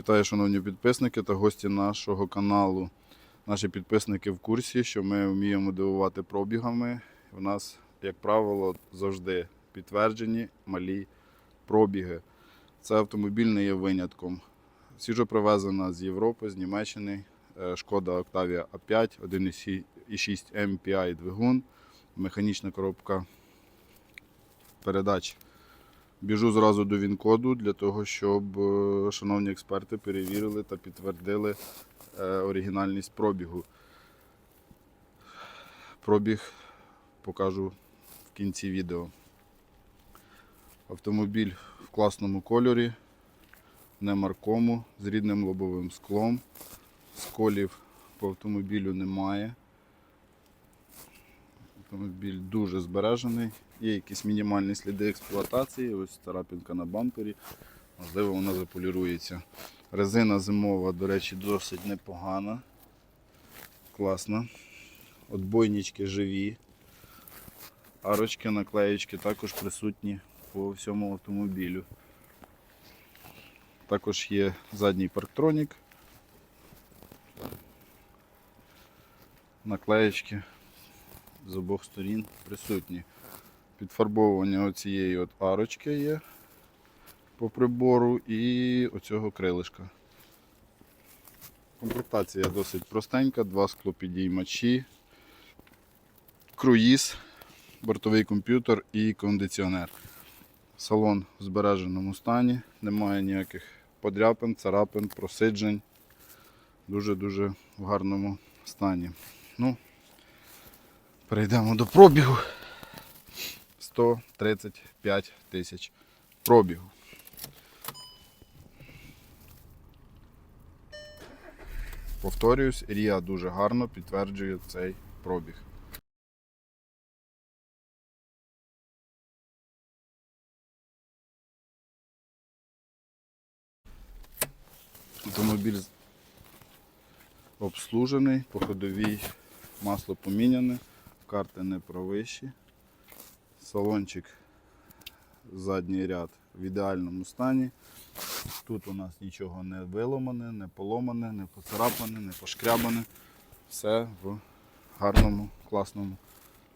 Вітаю, шановні підписники та гості нашого каналу. Наші підписники в курсі, що ми вміємо дивувати пробігами. У нас, як правило, завжди підтверджені малі пробіги. Це автомобіль не є винятком. Свіжо привезена з Європи, з Німеччини. е, Шкода Octavia A5, 1,6 MPI двигун, механічна коробка передач. Біжу зразу до Вінкоду для того, щоб е, шановні експерти перевірили та підтвердили е, оригінальність пробігу. Пробіг покажу в кінці відео. Автомобіль в класному кольорі, не маркому, з рідним лобовим склом. Сколів по автомобілю немає. Автомобіль дуже збережений. Є якісь мінімальні сліди експлуатації. Ось царапинка на бампері. Можливо, вона заполірується. Резина зимова, до речі, досить непогана. Класна. Отбойнички живі. Арочки, наклеєчки також присутні по всьому автомобілю. Також є задній парктронік. Наклеєчки з обох сторін присутні. Підфарбовування оцієї от арочки є по прибору і оцього крилишка. Комплектація досить простенька, два склопідіймачі, круїз, бортовий комп'ютер і кондиціонер. Салон в збереженому стані, немає ніяких подряпин, царапин, просиджень. Дуже-дуже в гарному стані. Ну, перейдемо до пробігу. 135 тисяч пробігу. Повторююсь, Рія дуже гарно підтверджує цей пробіг. Автомобіль обслужений, по ходовій масло поміняне, карти не провищі. Салончик задній ряд в ідеальному стані. Тут у нас нічого не виломане, не поломане, не поцарапане, не пошкрябане. Все в гарному, класному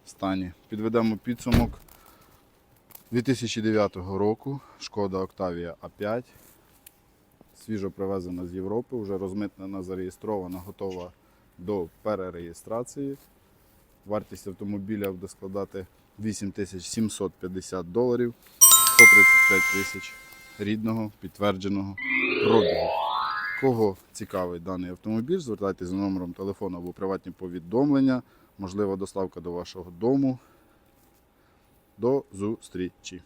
стані. Підведемо підсумок 2009 року. Шкода Octavia A5. Свіжо привезена з Європи, вже розмитнена, зареєстрована, готова до перереєстрації. Вартість автомобіля буде складати 8750 доларів, 135 тисяч рідного підтвердженого пробігу. Кого цікавий даний автомобіль, звертайтеся за номером телефону або приватні повідомлення, можлива доставка до вашого дому. До зустрічі!